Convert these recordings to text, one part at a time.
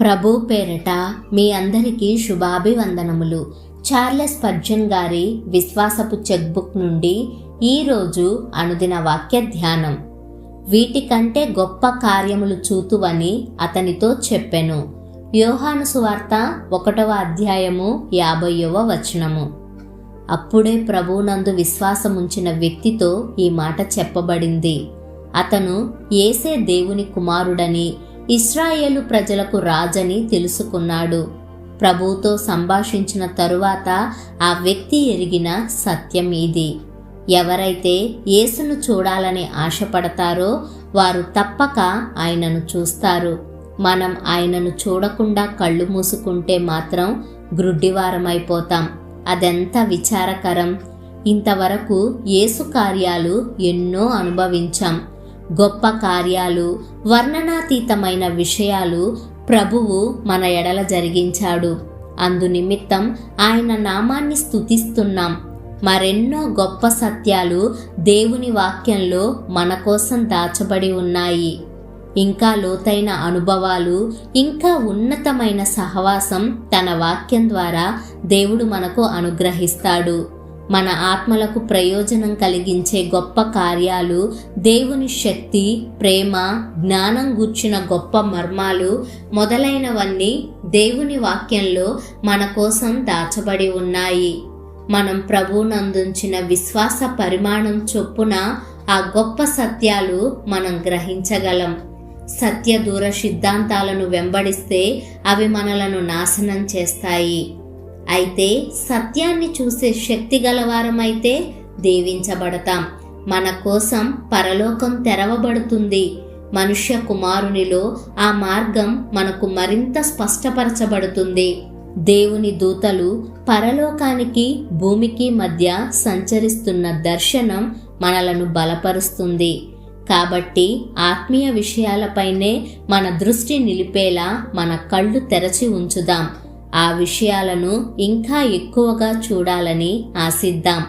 ప్రభు పేరట మీ అందరికీ శుభాభివందనములు. చార్లెస్ పర్జన్ గారి విశ్వాసపు చెక్బుక్ నుండి ఈరోజు అనుదిన వాక్య ధ్యానం. వీటికంటే గొప్ప కార్యములు చూతువని అతనితో చెప్పెను. యోహాను సువార్త ఒకటవ అధ్యాయము యాభైవ వచనము. అప్పుడే ప్రభువునందు విశ్వాసముంచిన వ్యక్తితో ఈ మాట చెప్పబడింది. అతను ఏసే దేవుని కుమారుడని ఇస్రాయేలు ప్రజలకు రాజని తెలుసుకున్నాడు. ప్రభుతో సంభాషించిన తరువాత ఆ వ్యక్తి ఎరిగిన సత్యం ఇది. ఎవరైతే యేసును చూడాలని ఆశపడతారో వారు తప్పక ఆయనను చూస్తారు. మనం ఆయనను చూడకుండా కళ్ళు మూసుకుంటే మాత్రం గ్రుడ్డివారమైపోతాం. అదెంత విచారకరం. ఇంతవరకు యేసు కార్యాలు ఎన్నో అనుభవించాం. గొప్ప కార్యాలు వర్ణనాతీతమైన విషయాలు ప్రభువు మన ఎడల జరిగించాడు. అందు నిమిత్తం ఆయన నామాన్ని స్థుతిస్తున్నాం మరెన్నో గొప్ప సత్యాలు దేవుని వాక్యంలో మన కోసం దాచబడి ఉన్నాయి. ఇంకా లోతైన అనుభవాలు ఇంకా ఉన్నతమైన సహవాసం తన వాక్యం ద్వారా దేవుడు మనకు అనుగ్రహిస్తాడు. మన ఆత్మలకు ప్రయోజనం కలిగించే గొప్ప కార్యాలు దేవుని శక్తి ప్రేమ జ్ఞానం గూర్చిన గొప్ప మర్మాలు మొదలైనవన్నీ దేవుని వాక్యంలో మన కోసం దాచబడి ఉన్నాయి. మనం ప్రభువునందుంచిన విశ్వాస పరిమాణం చొప్పున ఆ గొప్ప సత్యాలు మనం గ్రహించగలం. సత్య దూర సిద్ధాంతాలను వెంబడిస్తే అవి మనలను నాశనం చేస్తాయి. అయితే సత్యాన్ని చూసే శక్తి గలవారమైతే దీవించబడతాం. మన కోసం పరలోకం తెరవబడుతుంది. మనుష్య కుమారునిలో ఆ మార్గం మనకు మరింత స్పష్టపరచబడుతుంది. దేవుని దూతలు పరలోకానికి భూమికి మధ్య సంచరిస్తున్న దర్శనం మనలను బలపరుస్తుంది. కాబట్టి ఆత్మీయ విషయాలపైనే మన దృష్టి నిలిపేలా మన కళ్ళు తెరచి ఉంచుదాం. ఆ విషయాలను ఇంకా ఎక్కువగా చూడాలని ఆశిద్దాం.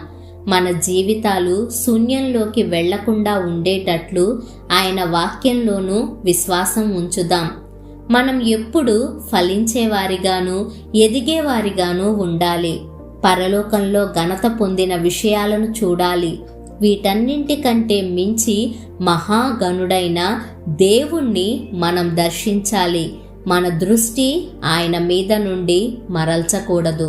మన జీవితాలు శూన్యంలోకి వెళ్ళకుండా ఉండేటట్లు ఆయన వాక్యంలోనూ విశ్వాసం ఉంచుదాం. మనం ఎప్పుడు ఫలించేవారిగాను ఎదిగేవారిగాను ఉండాలి. పరలోకంలో ఘనత పొందిన విషయాలను చూడాలి. వీటన్నింటికంటే మించి మహాగణుడైన దేవుణ్ణి మనం దర్శించాలి. మన దృష్టి ఆయన మీద నుండి మరల్చకూడదు.